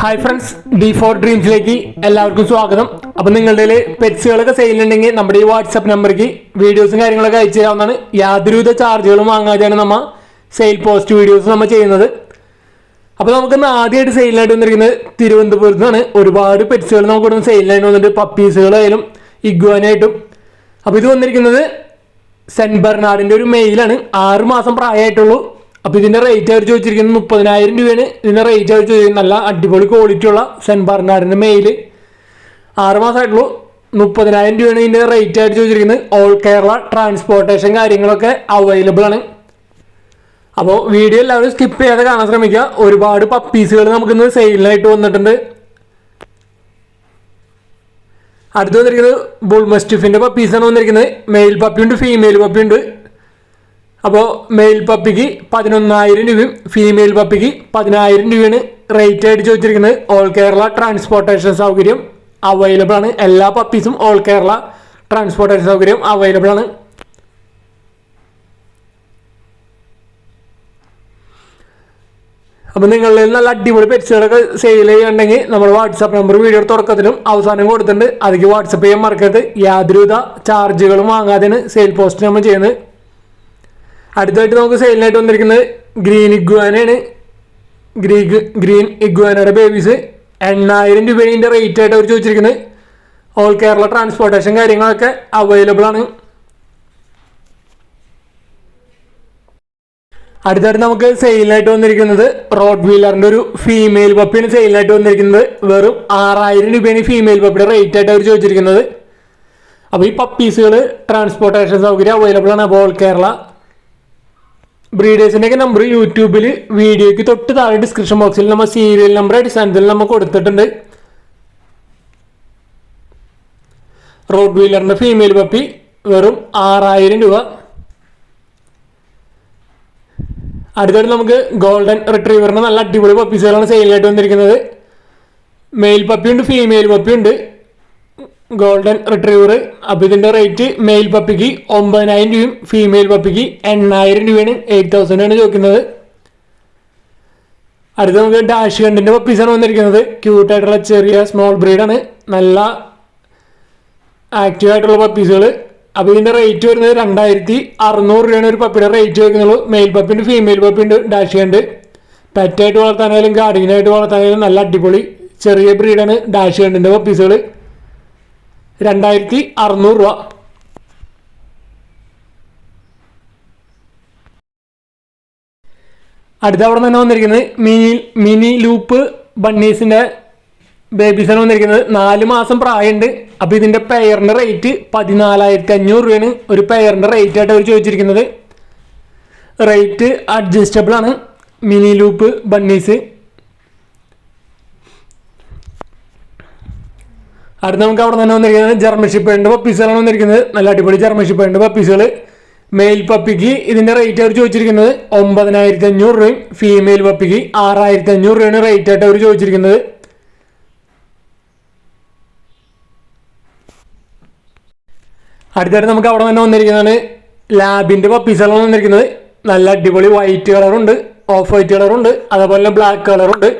Hi friends D four ഡ്രീംസിലേക്ക് എല്ലാവർക്കും സ്വാഗതം. അപ്പം നിങ്ങളുടെ പെറ്റ്സുകളൊക്കെ സെയിലുണ്ടെങ്കിൽ നമ്മുടെ ഈ വാട്സപ്പ് നമ്പർക്ക് വീഡിയോസും കാര്യങ്ങളൊക്കെ അയച്ചു തരാവുന്നതാണ്. യാതൊരുവിധ ചാർജുകളും വാങ്ങാതെയാണ് നമ്മൾ സെയിൽ പോസ്റ്റ് വീഡിയോസ് നമ്മൾ ചെയ്യുന്നത്. അപ്പോൾ നമുക്ക് ഇന്ന് ആദ്യമായിട്ട് സെയിലായിട്ട് വന്നിരിക്കുന്നത് തിരുവനന്തപുരത്ത് നിന്നാണ് ഒരുപാട് പെറ്റ്സുകൾ നമുക്ക് ഇവിടെ സെയിലായിട്ട് വന്നിട്ട് പപ്പീസുകളായാലും ഇഗ്വാനായിട്ടും. അപ്പോൾ ഇത് വന്നിരിക്കുന്നത് സെന്റ് ബെർണാഡിന്റെ ഒരു മെയിലാണ് ആറ് മാസം പ്രായമായിട്ടുള്ളൂ. അപ്പൊ ഇതിന്റെ റേറ്റ് അവർ ചോദിച്ചിരിക്കുന്നത് മുപ്പതിനായിരം രൂപയാണ്. ഇതിന്റെ റേറ്റ് അവർ ചോദിക്കുന്നത് നല്ല അടിപൊളി ക്വാളിറ്റി ഉള്ള സെൻ ബെർണാഡിന്റെ മെയിൽ ആറ് മാസമായിട്ടുള്ളൂ. മുപ്പതിനായിരം രൂപയാണ് ഇതിന്റെ റേറ്റ് ആയിട്ട് ചോദിച്ചിരിക്കുന്നത്. ഓൾ കേരള ട്രാൻസ്പോർട്ടേഷൻ കാര്യങ്ങളൊക്കെ അവൈലബിൾ ആണ്. അപ്പോൾ വീഡിയോ എല്ലാവരും സ്കിപ്പ് ചെയ്യാതെ കാണാൻ ശ്രമിക്കുക. ഒരുപാട് പപ്പീസുകൾ നമുക്കിന്ന് സെയിലിനായിട്ട് വന്നിട്ടുണ്ട്. അടുത്ത് വന്നിരിക്കുന്നത് ബുൾമസ്റ്റിഫിന്റെ പപ്പീസാണ് വന്നിരിക്കുന്നത്. മെയിൽ പപ്പിയുണ്ട് ഫീമെയിൽ പപ്പിയുണ്ട് അപ്പോൾ മെയിൽ പപ്പിക്ക് പതിനൊന്നായിരം രൂപയും ഫീമെയിൽ പപ്പിക്ക് പതിനായിരം രൂപയാണ് റേറ്റ് ആയിട്ട് ചോദിച്ചിരിക്കുന്നത്. ഓൾ കേരള ട്രാൻസ്പോർട്ടേഷൻ സൗകര്യം അവൈലബിൾ ആണ്. എല്ലാ പപ്പീസും ഓൾ കേരള ട്രാൻസ്പോർട്ടേഷൻ സൗകര്യം അവൈലബിൾ ആണ്. അപ്പം നിങ്ങളിൽ നല്ല അടിപൊളി പെറ്റ്സുകളൊക്കെ സെയിൽ ചെയ്യുന്നുണ്ടെങ്കിൽ നമ്മൾ വാട്സാപ്പ് നമ്പർ വീഡിയോ തുടക്കത്തിലും അവസാനം കൊടുത്തിട്ടുണ്ട്. അതിലേക്ക് വാട്സപ്പ് ചെയ്യാൻ മറക്കരുത്. യാതൊരുവിധ ചാർജുകളും വാങ്ങാതെയാണ് സെയിൽ പോസ്റ്റ് നമ്മൾ ചെയ്യുന്നത്. അടുത്തായിട്ട് നമുക്ക് സെയിലിനായിട്ട് വന്നിരിക്കുന്നത് ഗ്രീൻ ഇഗ്വാനാണ് ഗ്രീ ഗ്രീൻ ഇഗ്വാനയുടെ ബേബീസ് എണ്ണായിരം രൂപയുടെ റേറ്റ് ആയിട്ട് അവർ ചോദിച്ചിരിക്കുന്നത്. ഓൾ കേരള ട്രാൻസ്പോർട്ടേഷൻ കാര്യങ്ങളൊക്കെ അവൈലബിൾ ആണ്. അടുത്തായിട്ട് നമുക്ക് സെയിലായിട്ട് വന്നിരിക്കുന്നത് റോഡ് വീലറിന്റെ ഒരു ഫീമെയിൽ പപ്പിന് സെയിലായിട്ട് വന്നിരിക്കുന്നത്. വെറും ആറായിരം രൂപയാണ് ഫീമെയിൽ പപ്പിയുടെ റേറ്റ് ആയിട്ട് അവർ ചോദിച്ചിരിക്കുന്നത്. അപ്പോൾ ഈ പപ്പീസുകൾ ട്രാൻസ്പോർട്ടേഷൻ സൗകര്യം അവൈലബിൾ ആണ്. അപ്പോൾ ഓൾ കേരള ബ്രീഡേഴ്സിന്റെ ഒക്കെ നമ്പർ യൂട്യൂബിൽ വീഡിയോയ്ക്ക് തൊട്ട് താഴെ ഡിസ്ക്രിപ്ഷൻ ബോക്സിൽ നമ്മൾ സീരിയൽ നമ്പർ അടിസ്ഥാനത്തിൽ നമ്മൾ കൊടുത്തിട്ടുണ്ട്. റോഡ് വീലറിന്റെ ഫീമെയിൽ പപ്പി വെറും ആറായിരം രൂപ. അടുത്തായിട്ട് നമുക്ക് ഗോൾഡൻ റിട്രീവറിന് നല്ല അടിപൊളി പപ്പീസുകളാണ് സെയിലായിട്ട് വന്നിരിക്കുന്നത്. മെയിൽ പപ്പിയുണ്ട് ഫീമെയിൽ പപ്പിയുണ്ട് ഗോൾഡൻ റിട്രീവർ അപ്പോൾ ഇതിന്റെ റേറ്റ് മെയിൽ പപ്പിക്ക് ഒമ്പതിനായിരം രൂപയും ഫീമെയിൽ പപ്പിക്ക് എണ്ണായിരം രൂപയാണ്. എയ്റ്റ് തൗസൻഡ് ആണ് ചോദിക്കുന്നത്. അടുത്ത നമുക്ക് ഡാഷ് കണ്ടിന്റെ പപ്പീസാണ് വന്നിരിക്കുന്നത്. ക്യൂട്ടായിട്ടുള്ള ചെറിയ സ്മോൾ ബ്രീഡാണ് നല്ല ആക്റ്റീവ് ആയിട്ടുള്ള പപ്പീസുകൾ അപ്പോൾ ഇതിന്റെ റേറ്റ് വരുന്നത് രണ്ടായിരത്തി അറുന്നൂറ് രൂപയാണ് ഒരു പപ്പിയുടെ റേറ്റ് ചോദിക്കുന്നുള്ളൂ. മെയിൽ പപ്പിയുണ്ട് ഫീമെയിൽ പപ്പിയുണ്ട് ഡാഷ് കണ്ട്. പെറ്റായിട്ട് വളർത്താനായാലും ഗാർഡിങ്ങിനായിട്ട് വളർത്താനായാലും നല്ല അടിപൊളി ചെറിയ ബ്രീഡാണ് ഡാഷ് കണ്ടിന്റെ പപ്പീസുകൾ രണ്ടായിരത്തി അറുന്നൂറ് രൂപ. അടുത്ത അവിടെ തന്നെ വന്നിരിക്കുന്നത് മിനി മിനി ലൂപ്പ് ബണ്ണീസിന്റെ ബേബീസിന് വന്നിരിക്കുന്നത്. നാല് മാസം പ്രായമുണ്ട്. അപ്പൊ ഇതിന്റെ പെയറിന്റെ റേറ്റ് പതിനാലായിരത്തി അഞ്ഞൂറ് രൂപയാണ്. ഒരു പെയറിന്റെ റേറ്റ് ആയിട്ട് അവർ ചോദിച്ചിരിക്കുന്നത്. റേറ്റ് അഡ്ജസ്റ്റബിൾ ആണ്. Mini lop bunnies. അടുത്ത നമുക്ക് അവിടെ തന്നെ വന്നിരിക്കുന്നത് ജർമ്മൻ ഉണ്ട് പപ്പീസുകളാണ് വന്നിരിക്കുന്നത്. നല്ല അടിപൊളി ജർമ്മൻ ഉണ്ട് പപ്പീസുകൾ മെയിൽ പപ്പിക്ക് ഇതിന്റെ റേറ്റ് അവർ ചോദിച്ചിരിക്കുന്നത് ഒമ്പതിനായിരത്തി അഞ്ഞൂറ് രൂപയും ഫീമെയിൽ പപ്പിക്ക് ആറായിരത്തി അഞ്ഞൂറ് രൂപയാണ് റേറ്റ് ആയിട്ട് അവർ ചോദിച്ചിരിക്കുന്നത്. അടുത്തായിട്ട് നമുക്ക് അവിടെ തന്നെ വന്നിരിക്കുന്നതാണ് ലാബിന്റെ പപ്പീസുകളാണ് വന്നിരിക്കുന്നത്. നല്ല അടിപൊളി വൈറ്റ് കളറുണ്ട് ഓഫ് വൈറ്റ് കളറുണ്ട് അതേപോലെ ബ്ലാക്ക് കളറുണ്ട്.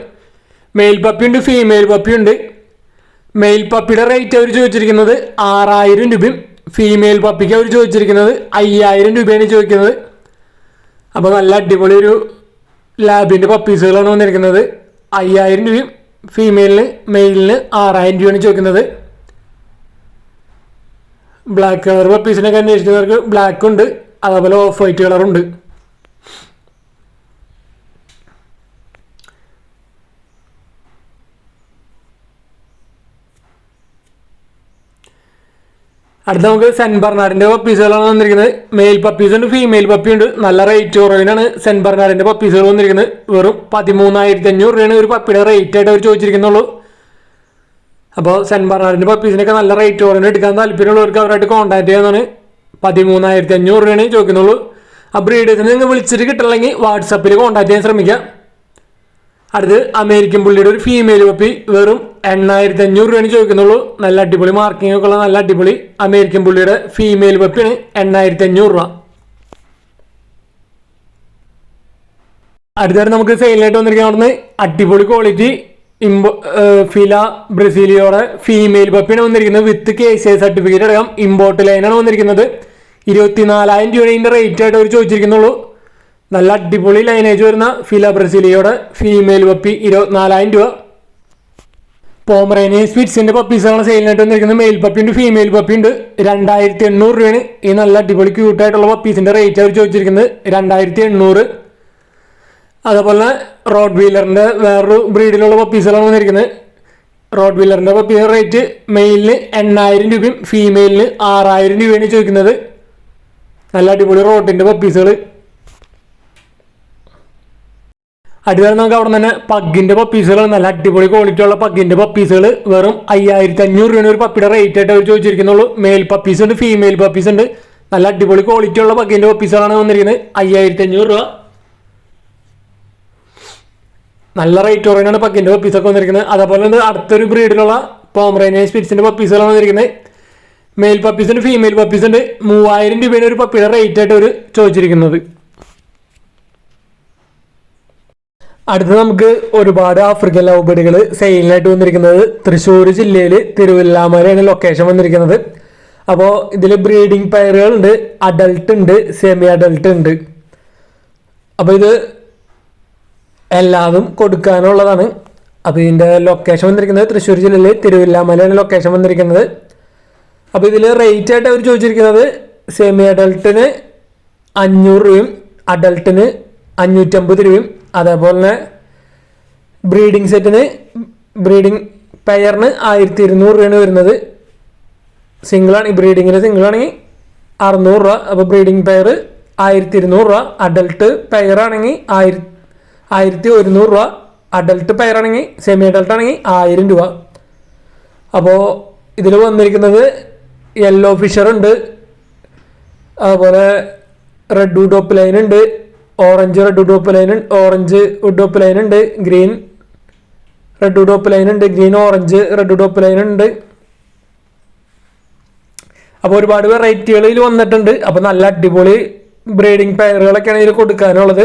മെയിൽ പപ്പിയുണ്ട് ഫീമെയിൽ പപ്പിയുണ്ട് മെയിൽ പപ്പിയുടെ റേറ്റ് അവർ ചോദിച്ചിരിക്കുന്നത് ആറായിരം രൂപയും ഫീമെയിൽ പപ്പിക്ക് അവർ ചോദിച്ചിരിക്കുന്നത് അയ്യായിരം രൂപയാണ് ചോദിക്കുന്നത്. അപ്പോൾ നല്ല അടിപൊളി ഒരു ലാബിന്റെ പപ്പീസുകളാണ് വന്നിരിക്കുന്നത്. അയ്യായിരം രൂപയും ഫീമെയിലിന് മെയിലിന് ആറായിരം രൂപയാണ് ചോദിക്കുന്നത്. ബ്ലാക്ക് കളർ പപ്പീസിനൊക്കെ അന്വേഷിക്കുന്നവർക്ക് ബ്ലാക്ക് ഉണ്ട് അതേപോലെ ഓഫ് വൈറ്റ് കളറുണ്ട് അടുത്ത നമുക്ക് സെൻ ബർണാടിന്റെ പപ്പീസുകളാണ് വന്നിരിക്കുന്നത്. മെയിൽ പപ്പീസ് ഉണ്ട് ഫീമെയിൽ പപ്പി ഉണ്ട്. നല്ല റേറ്റ് കുറവിനാണ് സെൻ ബർണാടിന്റെ പപ്പീസുകൾ വന്നിരിക്കുന്നത്. വെറും പതിമൂന്നായിരത്തി അഞ്ഞൂറ് രൂപയാണ് ഒരു പപ്പിയുടെ റേറ്റ് ആയിട്ട് അവർ ചോദിച്ചിരിക്കുന്നുള്ളൂ. അപ്പോൾ സെൻ ബർണാടിന്റെ പപ്പീസിനൊക്കെ നല്ല റേറ്റ് കുറവിന് എടുക്കാൻ താല്പര്യമുള്ളവർക്ക് അവരായിട്ട് കോൺടാക്ട് ചെയ്യാന്നാണ് പതിമൂന്നായിരത്തി അഞ്ഞൂറ് രൂപയാണ് ചോദിക്കുന്നുള്ളൂ. ആ ബ്രീഡേഴ്സിനെ നിങ്ങൾ വിളിച്ചിട്ട് കിട്ടില്ലെങ്കിൽ വാട്സപ്പിൽ കോൺടാക്ട് ചെയ്യാൻ ശ്രമിക്കാം. അടുത്ത് അമേരിക്കൻ പുള്ളിയുടെ ഒരു ഫീമെയിൽ പപ്പി വെറും എണ്ണായിരത്തി അഞ്ഞൂറ് രൂപയാണ് ചോദിക്കുന്നുള്ളൂ. നല്ല അടിപൊളി മാർക്കിംഗ് ഒക്കെ ഉള്ള നല്ല അടിപൊളി അമേരിക്കൻ പുള്ളിയുടെ ഫീമെയിൽ പപ്പിയാണ് എണ്ണായിരത്തി അഞ്ഞൂറ് രൂപ. അടുത്തായിട്ട് നമുക്ക് സെയിലായിട്ട് വന്നിരിക്കുന്ന അവിടുന്ന് അടിപൊളി ക്വാളിറ്റി ഇമ്പോ ഫില ബ്രസീലിയോടെ ഫീമെയിൽ പപ്പിയാണ് വന്നിരിക്കുന്നത്. With K C I certificate അടക്കം ഇമ്പോർട്ട് ലൈനാണ് വന്നിരിക്കുന്നത്. ഇരുപത്തിനാലായിരം രൂപയുടെ റേറ്റ് ആയിട്ട് അവർ ചോദിച്ചിരിക്കുന്നുള്ളൂ. നല്ല അടിപൊളി ലൈനേജ് വരുന്ന ഫില ബ്രസീലിയോടെ ഫീമെയിൽ പപ്പി ഇരുപത്തിനാലായിരം രൂപ. പോമറേനിയൻ സ്പിറ്റ്സിന്റെ പപ്പീസാണ് സെയിലിനായിട്ട് വന്നിരിക്കുന്നത് മെയിൽ പപ്പി ഉണ്ട് ഫീമെയിൽ പപ്പി ഉണ്ട്. രണ്ടായിരത്തി എണ്ണൂറ് രൂപയാണ്. ഈ നല്ല അടിപൊളി ക്യൂട്ടായിട്ടുള്ള പപ്പീസിന്റെ റേറ്റ് അവർ ചോദിച്ചിരിക്കുന്നത് രണ്ടായിരത്തി എണ്ണൂറ് അതേപോലെ റോഡ് വീലറിന്റെ വേറൊരു ബ്രീഡിലുള്ള പപ്പീസുകളാണ് വന്നിരിക്കുന്നത്. റോഡ് വീലറിന്റെ പപ്പീസിന്റെ റേറ്റ് മെയിലിന് എണ്ണായിരം രൂപയും ഫീമെയിലിന് ആറായിരം രൂപയാണ് ചോദിക്കുന്നത്. നല്ല അടിപൊളി റോഡിന്റെ പപ്പീസുകൾ അടിവാരം നമുക്ക് അവിടെ തന്നെ പഗ്ഗിന്റെ പപ്പീസുകൾ നല്ല അടിപൊളി ക്വാളിറ്റി ഉള്ള പഗ്ഗിന്റെ പപ്പീസുകൾ വെറും അയ്യായിരത്തി അഞ്ഞൂറ് രൂപയാണ് ഒരു പപ്പിയുടെ റേറ്റ് ആയിട്ട് അവർ ചോദിച്ചിരിക്കുന്നുള്ളൂ. മെയിൽ പപ്പീസ് ഉണ്ട് ഫീമെയിൽ പപ്പീസ് ഉണ്ട്. നല്ല അടിപൊളി ക്വാളിറ്റി ഉള്ള പഗ്ഗിന്റെ പപ്പീസുകളാണ് വന്നിരിക്കുന്നത്. അയ്യായിരത്തി അഞ്ഞൂറ് രൂപ. നല്ല റേറ്റ് കുറയാണ് പഗ്ഗിന്റെ പപ്പീസ് ഒക്കെ വന്നിരിക്കുന്നത്. അതേപോലെ തന്നെ അടുത്തൊരു ബ്രീഡിലുള്ള പോമറേനിയൻ സ്പിറ്റ്സിന്റെ പപ്പീസുകളാണ് വന്നിരിക്കുന്നത്. മെയിൽ പപ്പീസ് ഉണ്ട് ഫീമെയിൽ പപ്പീസ് ഉണ്ട്. മൂവായിരം രൂപയുടെ ഒരു പപ്പിയുടെ റേറ്റ് ആയിട്ട് അവർ ചോദിച്ചിരിക്കുന്നത്. അടുത്ത് നമുക്ക് ഒരുപാട് ആഫ്രിക്കൻ ലവ് ബേഡുകൾ സെയിലിനായിട്ട് വന്നിരിക്കുന്നത്. തൃശ്ശൂർ ജില്ലയിൽ തിരുവല്ലാമലയാണ് ലൊക്കേഷൻ വന്നിരിക്കുന്നത്. അപ്പോൾ ഇതിൽ ബ്രീഡിംഗ് പയറുകളുണ്ട് അഡൾട്ട് ഉണ്ട് സെമി അഡൾട്ട് ഉണ്ട്. അപ്പോൾ ഇത് എല്ലാതും കൊടുക്കാനുള്ളതാണ്. അപ്പോൾ ഇതിന്റെ ലൊക്കേഷൻ വന്നിരിക്കുന്നത് തൃശ്ശൂർ ജില്ലയിൽ തിരുവല്ലാമലയാണ് ലൊക്കേഷൻ വന്നിരിക്കുന്നത്. അപ്പോൾ ഇതിൽ റേറ്റ് ആയിട്ട് അവർ ചോദിച്ചിരിക്കുന്നത് സെമി അഡൾട്ടിന് അഞ്ഞൂറ് രൂപയും അഡൾട്ടിന് അഞ്ഞൂറ്റമ്പത് രൂപയും അതേപോലെ തന്നെ ബ്രീഡിംഗ് സെറ്റിന് ബ്രീഡിംഗ് പെയറിന് ആയിരത്തി ഇരുന്നൂറ് രൂപയാണ് വരുന്നത്. സിംഗിളാണ് ബ്രീഡിങ്ങിൽ സിംഗിളാണെങ്കിൽ അറുന്നൂറ് രൂപ. അപ്പോൾ ബ്രീഡിംഗ് പെയർ ആയിരത്തി ഇരുന്നൂറ് രൂപ അഡൾട്ട് പെയറാണെങ്കിൽ ആയിര ആയിരത്തി ഒരുന്നൂറ് രൂപ. അഡൾട്ട് പെയറാണെങ്കിൽ സെമി അഡൽട്ട് ആണെങ്കിൽ ആയിരം രൂപ. അപ്പോൾ ഇതിൽ വന്നിരിക്കുന്നത് യെല്ലോ ഫിഷറുണ്ട് അതുപോലെ റെഡ് ടോപ്പ് ലൈൻ ഉണ്ട്. Orange red ഉഡോപ്പ് line orange ഉഡോപ്പ് line ഉണ്ട് ഗ്രീൻ റെഡ് ഉഡോപ്പ് ലൈൻ ഉണ്ട് ഗ്രീൻ ഓറഞ്ച് റെഡ് ഉഡോപ്പ് ലൈൻ ഉണ്ട്. അപ്പോൾ ഒരുപാട് വെറൈറ്റികളിൽ വന്നിട്ടുണ്ട്. അപ്പോൾ നല്ല അടിപൊളി ബ്രീഡിംഗ് പെയറുകളൊക്കെയാണ് ഇതിൽ കൊടുക്കാനുള്ളത്.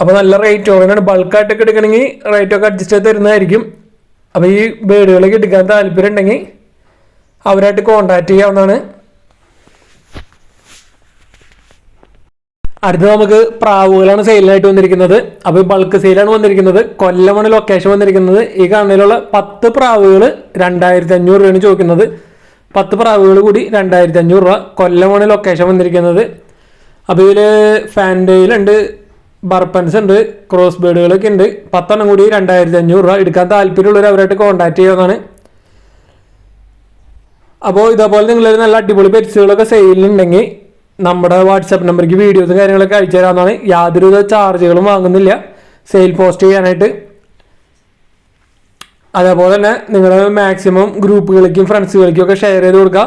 അപ്പോൾ നല്ല റേറ്റ് ഓറിനാണ് ബൾക്കായിട്ടൊക്കെ എടുക്കണമെങ്കിൽ റേറ്റൊക്കെ അഡ്ജസ്റ്റ് ചെയ്ത് തരുന്നതായിരിക്കും. അപ്പോൾ ഈ ബേഡുകളൊക്കെ എടുക്കാൻ താല്പര്യം ഉണ്ടെങ്കിൽ അവരായിട്ട് കോണ്ടാക്ട് ചെയ്യാവുന്നതാണ്. അടുത്ത നമുക്ക് പ്രാവുകളാണ് സെയിലിനായിട്ട് വന്നിരിക്കുന്നത്. അപ്പോൾ ബൾക്ക് സെയിലാണ് വന്നിരിക്കുന്നത്. കൊല്ലമാണ് ലൊക്കേഷൻ വന്നിരിക്കുന്നത്. ഈ കണ്ണിലുള്ള പത്ത് പ്രാവുകൾ രണ്ടായിരത്തി അഞ്ഞൂറ് രൂപയാണ് ചോദിക്കുന്നത്. പത്ത് പ്രാവുകൾ കൂടി രണ്ടായിരത്തി അഞ്ഞൂറ് രൂപ കൊല്ലമാണ് ലൊക്കേഷൻ വന്നിരിക്കുന്നത്. അപ്പോൾ ഇതിൽ ഫാൻഡയിലുണ്ട് ബർപ്പൻസ് ഉണ്ട് ക്രോസ് ബേഡുകളൊക്കെ ഉണ്ട്. പത്തെണ്ണം കൂടി രണ്ടായിരത്തി അഞ്ഞൂറ് രൂപ. എടുക്കാൻ താല്പര്യമുള്ളവർ അവരായിട്ട് കോൺടാക്ട് ചെയ്യാവുന്നതാണ്. അപ്പോൾ ഇതേപോലെ നിങ്ങളൊരു നല്ല അടിപൊളി പെറ്റ്സുകളൊക്കെ സെയിലുണ്ടെങ്കിൽ നമ്മുടെ വാട്സാപ്പ് നമ്പർക്ക് വീഡിയോസും കാര്യങ്ങളൊക്കെ അയച്ചു തരാമെന്നാണ് യാതൊരുവിധ ചാർജുകളും വാങ്ങുന്നില്ല. സെയിൽ പോസ്റ്റ് ചെയ്യാനായിട്ട്. അതേപോലെ തന്നെ നിങ്ങൾ മാക്സിമം ഗ്രൂപ്പുകളിലേക്കും ഫ്രണ്ട്സുകളിലേക്കും ഒക്കെ ഷെയർ ചെയ്ത് കൊടുക്കുക.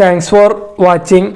Thanks for watching